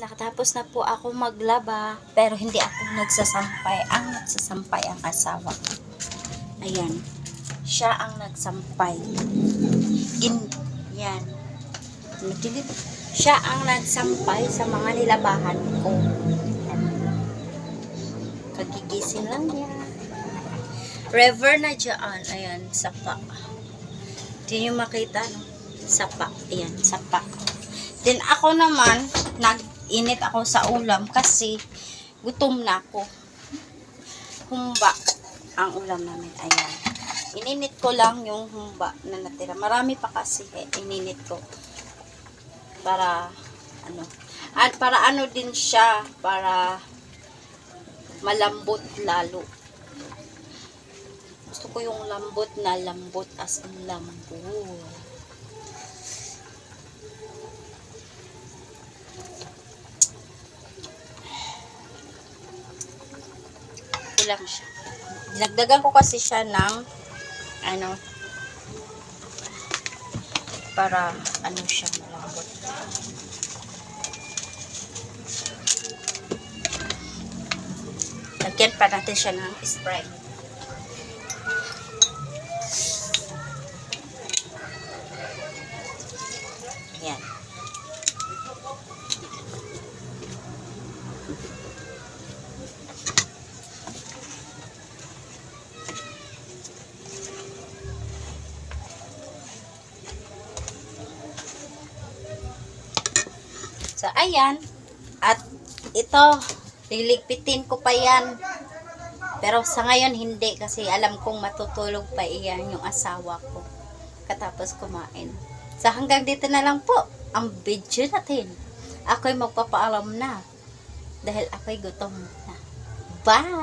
nakatapos na po ako maglaba. Pero hindi ako nagsasampay. Ang nagsasampay ang asawa ko. Ayan. Siya ang nagsampay. In, yan. Siya ang nagsampay sa mga nilabahan ko. Yan. Kagigising lang niya. River na dyan. Ayan, sapa. Hindi nyo makita, no? Sapa. Ayan, sapa. Then ako naman, nag-init ako sa ulam kasi gutom na ako. Humba ang ulam namin. Ayan. Ininit ko lang yung humba na natira. Marami pa kasi eh, ininit ko. Para, ano, at para ano din siya, para malambot lalo. Gusto ko yung lambot na lambot as in lambot. Kulang siya. Dinagdagan ko kasi siya ng ano para ano siya malambot. Lagyan pa natin siya ng Sprite. Yan. So, ayan. At ito, liligpitin ko pa yan. Pero sa ngayon, hindi. Kasi alam kong matutulog pa iyan yung asawa ko. Katapos kumain. So, hanggang dito na lang po ang video natin. Ako'y magpapaalam na. Dahil ako'y gutom na. Bye!